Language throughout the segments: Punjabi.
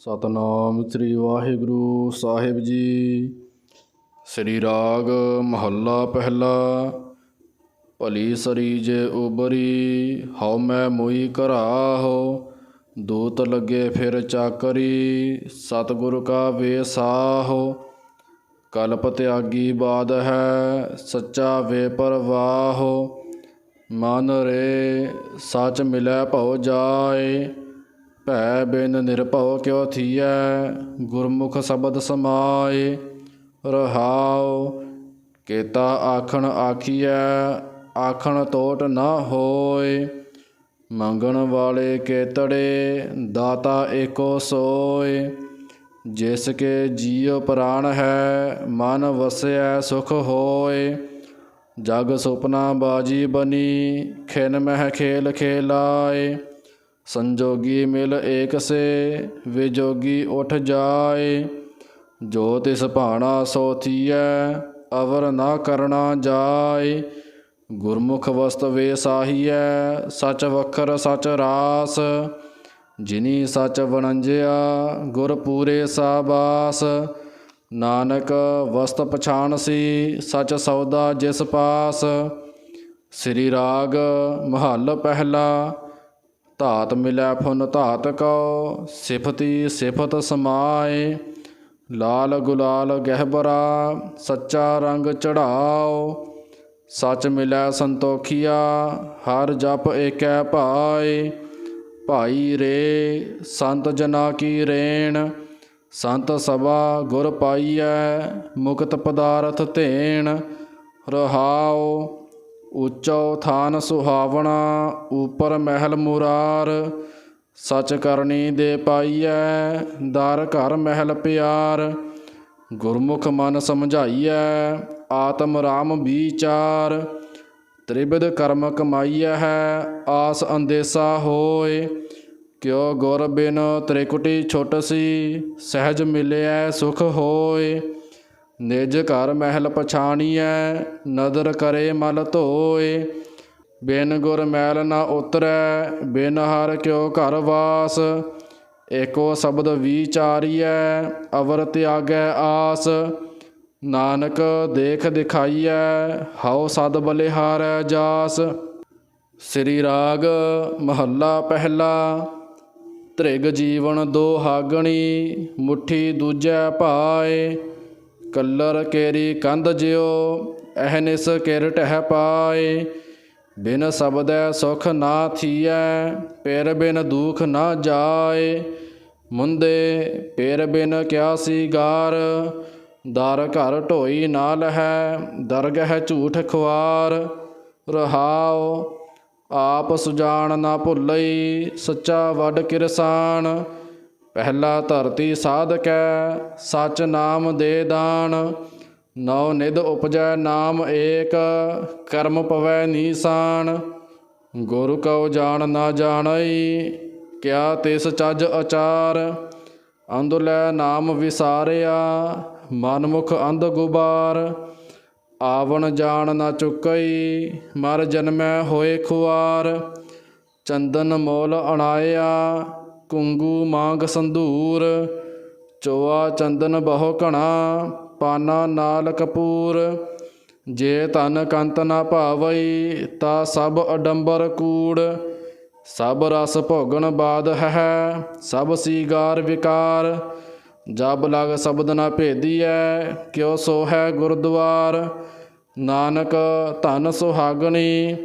ਸਤਨਾਮ ਸ੍ਰੀ ਵਾਹਿਗੁਰੂ ਸਾਹਿਬ ਜੀ। ਸ੍ਰੀ ਰਾਗ ਮਹੱਲਾ ਪਹਿਲਾ, ਭਲੀ ਸਰੀ ਜੇ ਉਬਰੀ, ਹਉ ਮੈਂ ਮੋਈ ਘਰਾਹੋ, ਦੂਤ ਲੱਗੇ ਫਿਰ ਚਾਕਰੀ, ਸਤਿਗੁਰ ਕਾ ਵੇਸਾਹੋ। ਕਲਪ ਤਿਆਗੀ ਬਾਦ ਹੈ, ਸੱਚਾ ਵੇ ਪਰਵਾਹੋ ਮਨ ਰੇ, ਸਚ ਮਿਲੈ ਭਉ ਜਾਏ। ਭੈ ਬਿਨ ਨਿਰਭਉ ਕਿਉ ਥੀਐ, ਗੁਰਮੁਖ ਸ਼ਬਦ ਸਮਾਏ, ਰਹਾਉ ਕੇਤਾ ਆਖਣ ਆਖੀਐ, ਆਖਣ ਤੋਟ ਨਾ ਹੋਏ, ਮੰਗਣ ਵਾਲੇ ਕੇਤੜੇ ਦਾਤਾ ਏਕੋ ਸੋਏ। ਜਿਸ ਕੇ ਜੀਉ ਪ੍ਰਾਣ ਹੈ, ਮਨ ਵਸਿਆ ਸੁਖ ਹੋਏ। ਜਗ ਸੁਪਨਾ ਬਾਜੀ ਬਨੀ, ਖਿਨ ਮਹਿ ਖੇਲ ਖੇਲਾਏ। ਸੰਜੋਗੀ ਮਿਲ ਏਕ ਸੇ, ਵਿਜੋਗੀ ਉਠ ਜਾਏ। ਜੋ ਤਿਸ ਭਾਣਾ ਸੋ ਥੀਐ, ਅਵਰ ਨਾ ਕਰਨਾ ਜਾਏ। ਗੁਰਮੁਖ ਵਸਤ ਵੇ ਸਾਹੀਐ, ਸਚ ਵਖਰ ਸਚ ਰਾਸ। ਜਿਨੀ ਸਚ ਵਣੰਜਿਆ, ਗੁਰ ਪੂਰੇ ਸਾਬਾਸ। ਨਾਨਕ ਵਸਤ ਪਛਾਣ ਸੀ, ਸਚ ਸੌਦਾ ਜਿਸ ਪਾਸ। ਸ੍ਰੀ ਰਾਗ ਮਹੱਲ ਪਹਿਲਾ ਧਾਤ ਮਿਲੈ ਫੁਨ ਧਾਤ ਕਉ, ਸਿਫਤੀ ਸਿਫਤ ਸਮਾਏ, ਲਾਲ ਗੁਲਾਲ ਗਹਿਬਰਾ ਸੱਚਾ ਰੰਗ ਚੜਾਓ, ਸਚ ਮਿਲੈ ਸੰਤੋਖੀਆ, ਹਰ ਜਪ ਏਕੈ ਭਾਏ, ਭਾਈ ਰੇ, ਸੰਤ ਜਨਾ ਕੀ ਰੇਣ, ਸੰਤ ਸਭਾ ਗੁਰ ਪਾਈਐ, ਮੁਕਤ ਪਦਾਰਥ ਧੇਣ ਰਹਾਉ ਉੱਚੋ ਥਾਨ ਸੁਹਾਵਣਾ, ਉਪਰ ਮਹਿਲ ਮੁਰਾਰ, ਸਚ ਕਰਨੀ ਦੇ ਪਾਈਐ, ਦਰ ਘਰ ਮਹਿਲ ਪਿਆਰ, ਗੁਰਮੁਖ ਮਨ ਸਮਝਾਈਐ, ਆਤਮ ਰਾਮ ਵਿਚਾਰ, ਤ੍ਰਿਬਿਧ ਕਰਮ ਕਮਾਈਐ ਹੈ, ਆਸ ਅੰਦੇਸਾ ਹੋਏ, ਕਿਉ ਗੁਰ ਬਿਨ ਤ੍ਰਿਕੁਟੀ ਛੁਟ ਸੀ, ਸਹਿਜ ਮਿਲਿਆ ਸੁਖ ਹੋਏ। ਨਿਜ ਘਰ ਮਹਿਲ ਪਛਾਣੀਐ, ਨਦਰ ਕਰੇ ਮਲ ਧੋਏ। ਬਿਨ ਗੁਰ ਮੈਲ ਨਾ ਉਤਰੈ, ਬਿਨ ਹਰ ਕਿਉ ਘਰ ਵਾਸ। ਏਕੋ ਸ਼ਬਦ ਵਿਚਾਰੀਐ, ਅਵਰ ਤਿਆਗੈ ਆਸ। ਨਾਨਕ ਦੇਖ ਦਿਖਾਈਐ, ਹਉ ਸਦ ਬਲਿਹਾਰੈ ਜਾਸ। ਸ੍ਰੀ ਰਾਗ ਮਹੱਲਾ ਪਹਿਲਾ। ਤ੍ਰਿਗ ਜੀਵਨ ਦੋ ਹਾਗਣੀ, ਮੁਠੀ ਦੂਜੈ ਭਾਏ। ਕੱਲਰ ਕੇਰੀ ਕੰਧ ਜਿਉ ਅਹਨਿਸ ਕਿਰਟ ਹੈ ਪਾਏ। ਬਿਨ ਸਬਦੈ ਸੁਖ ਨਾ ਥੀਐ, ਪੇਰ ਬਿਨ ਦੁਖ ਨਾ ਜਾਏ। ਮੁੰਦੇ, ਪੇਰ ਬਿਨ ਕਿਆ ਸੀਗਾਰ ਦਰ ਘਰ ਢੋਈ ਨਾਲ ਹੈ ਦਰਗਹ ਝੂਠ ਖੁਆਰ। ਰਹਾਉ, ਆਪ ਸੁਜਾਨ ਨਾ ਭੁੱਲਈ, ਸੱਚਾ ਵੱਡ ਕਿਰਸਾਨ। ਪਹਿਲਾ ਧਰਤੀ ਸਾਧਕੈ, ਸਚ ਨਾਮ ਦੇ ਦਾਨ। ਨੌ ਨਿਧ ਉਪਜੈ, ਨਾਮ ਏਕ, ਕਰਮ ਪਵੈ ਨੀਸਾਨ। ਗੁਰ ਕਉ ਜਾਣ ਨਾ ਜਾਣਈ, ਕਿਆ ਤਿਸ ਚੱਜ ਅਚਾਰ। ਅੰਧੁਲੈ ਨਾਮ ਵਿਸਾਰਿਆ, ਮਨਮੁਖ ਅੰਧ ਗੁਬਾਰ। ਆਵਣ ਜਾਣ ਨਾ ਚੁਕਈ, ਮਰ ਜਨਮੈ ਹੋਏ ਖੁਆਰ। ਚੰਦਨ ਮੋਲ ਅਣਾਇਆ ਕੁੰਗੂ ਮਾਂਗ ਸੰਧੂਰ, ਚੋਆ ਚੰਦਨ ਬਹੁ ਘਣਾ, ਪਾਨਾ ਨਾਲ ਕਪੂਰ। ਜੇ ਤਨ ਕੰਤ ਨਾ ਭਾਵਈ, ਤਾ ਸਭ ਅਡੰਬਰ ਕੂੜ। ਸਭ ਰਸ ਭੋਗਣ ਬਾਦ ਹੈ ਸਭ ਸੀਗਾਰ ਵਿਕਾਰ। ਜਬ ਲਗ ਸ਼ਬਦ ਨਾ ਭੇਦੀਐ, ਕਿਉ ਸੋ ਹੈ ਗੁਰਦੁਆਰ। ਨਾਨਕ ਧਨ ਸੁਹਾਗਣੀ,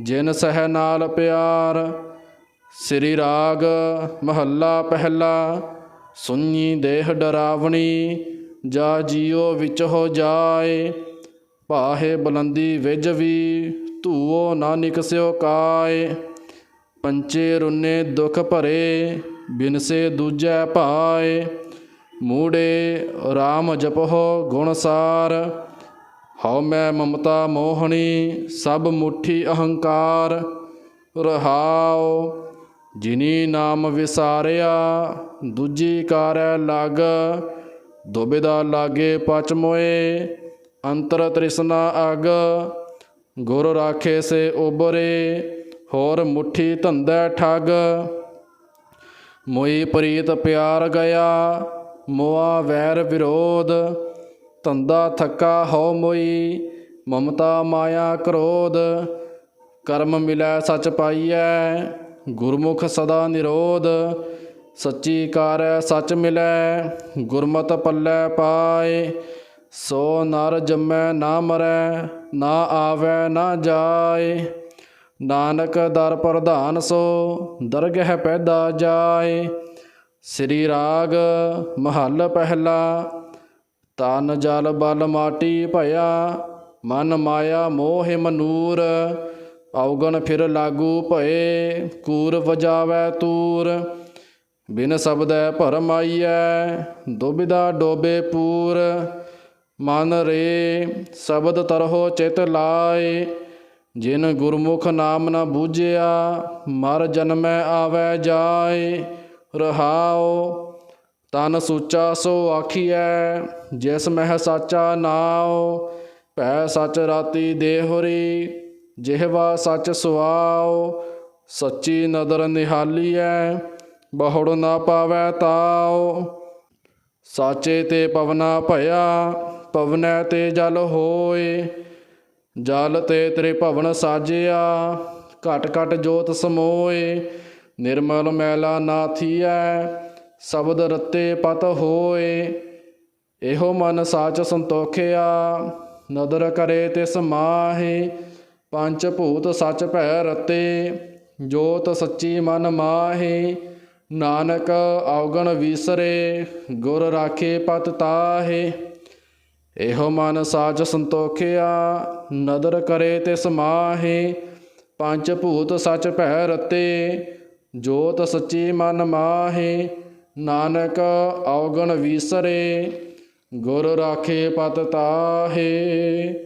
ਜਿਨ ਸਹਿ ਨਾਲ ਪਿਆਰ। ਸ੍ਰੀ ਰਾਗ ਮਹੱਲਾ ਪਹਿਲਾ, ਸੁੰਨੀ ਦੇਹ ਡਰਾਵਣੀ, ਜਾ ਜੀਉ ਵਿੱਚ ਹੋ ਜਾਏ ਪਾਹੇ ਬੁਲੰਦੀ ਵਿਜ ਵੀ ਧੂਓ ਨਾ ਨਿਕਸਿਓ ਕਾਏ। ਪੰਚੇ ਰੁਨੇ ਦੁਖ ਭਰੇ, ਬਿਨਸੇ ਦੂਜੈ ਭਾਏ। ਮੂੜੇ RAM ਜਪਹੁ ਗੁਣ ਸਾਰ, ਹਉ ਮੈਂ ਮਮਤਾ ਮੋਹਣੀ, ਸਭ ਮੁਠੀ ਅਹੰਕਾਰ। ਰਹਾਓ ਜਿਨੀ ਨਾਮ ਵਿਸਾਰਿਆ, ਦੂਜੀ ਕਾਰੈ ਲਗ ਦੁਬਿਦਾ ਲਾਗੇ ਪਚ ਮੋਏ, ਅੰਤਰ ਤ੍ਰਿਸ਼ਨਾ ਅਗ, ਗੁਰ ਰਾਖੇ ਸੇ ਉਬਰੇ, ਹੋਰ ਮੁਠੀ ਧੰਦਾ ਠੱਗ। ਮੋਈ ਪ੍ਰੀਤ ਪਿਆਰ ਗਿਆ, ਮੋਆ ਵੈਰ ਵਿਰੋਧ, ਧੰਦਾ ਥੱਕਾ ਹਉ ਮੋਈ, ਮਮਤਾ ਮਾਇਆ ਕ੍ਰੋਧ, ਕਰਮ ਮਿਲੈ ਸਚ ਪਾਈਐ। ਗੁਰਮੁਖ ਸਦਾ ਨਿਰੋਧ, ਸੱਚੀ ਕਾਰੈ ਸੱਚ ਮਿਲੈ, ਗੁਰਮਤ ਪੱਲੇ ਪਾਏ। ਸੋ ਨਰ ਜੰਮੈ ਨਾ ਮਰੈ, ਨਾ ਆਵੈ ਨਾ ਜਾਏ। ਨਾਨਕ ਦਰ ਪ੍ਰਧਾਨ ਸੋ, ਦਰਗਹਿ ਪੈਦਾ ਜਾਏ। ਸ੍ਰੀ ਰਾਗ ਮਹੱਲ ਪਹਿਲਾ, ਤਨ ਜਲ ਬਲ ਮਾਟੀ ਭਇਆ, ਮਨ ਮਾਇਆ ਮੋਹ ਮਨੂਰ। ਔਗਣ ਫਿਰ ਲਾਗੂ ਭਏ, ਕੂਰ ਵਜਾਵੈ ਤੂਰ, ਬਿਨ ਸਬਦੈ ਭਰਮ ਆਈਐ, ਦੁਬਿਧਾ ਡੋਬੇ ਪੂਰ, ਮਨ ਰੇ ਸ਼ਬਦ ਤਰਹੁ ਚਿਤ ਲਾਏ, ਜਿਨ ਗੁਰਮੁਖ ਨਾਮ ਨਾ ਬੂਝਿਆ, ਮਰ ਜਨਮੈ ਆਵੈ ਜਾਏ, ਰਹਾਉ, ਤਨ ਸੁਚਾ ਸੋ ਆਖੀਐ, ਜਿਸ ਮਹਿ ਸਾਚਾ ਨਾਉ, ਭੈ ਸਚ ਰਾਤੀ ਦੇਹੁਰੀ ਜਿਹਵਾ ਸੱਚ ਸੁਆਓ ਸੱਚੀ ਨਦਰ ਨਿਹਾਲੀਐ, ਬਹੁੜ ਨਾ ਪਾਵੈ ਤਾਉ। ਸਾਚੇ ਤੇ ਪਵਨਾ ਭਇਆ, ਪਵਨੈ ਤੇ ਜਲ ਹੋਏ। ਜਲ ਤੇ ਤੇਰੇ ਭਵਨ ਸਾਜਿਆ, ਘਟ ਘਟ ਜੋਤ ਸਮੋਏ। ਨਿਰਮਲ ਮੈਲਾ ਨਾ ਥੀਐ, ਸ਼ਬਦ ਰਤੇ ਪਤ ਹੋਏ। ਇਹੋ ਮਨ ਸਾਚ ਸੰਤੋਖਿਆ, ਨਦਰ ਕਰੇ ਤਿਸ ਮਾਹੇ। ਪੰਜ ਭੂਤ ਸੱਚ ਭੈ ਰਤੇ ਜੋਤ ਸੱਚੀ ਮਨ ਮਾਹੇ, ਨਾਨਕ ਔਗਣ ਵਿਸਰੇ, ਗੁਰ ਰਾਖੇ ਪਤ ਤਾਹੇ। ਇਹੋ ਮਨ ਸਾਜ ਸੰਤੋਖਿਆ, ਨਦਰ ਕਰੇ ਤਿਸ ਮਾਹੇ। ਪੰਜ ਭੂਤ ਸੱਚ ਭੈ ਰਤੇ ਜੋਤ ਸੱਚੀ ਮਨ ਮਾਹੇ, ਨਾਨਕ ਔਗਣ ਵਿਸਰੇ, ਗੁਰ ਰਾਖੇ ਪਤ ਤਾਹੇ।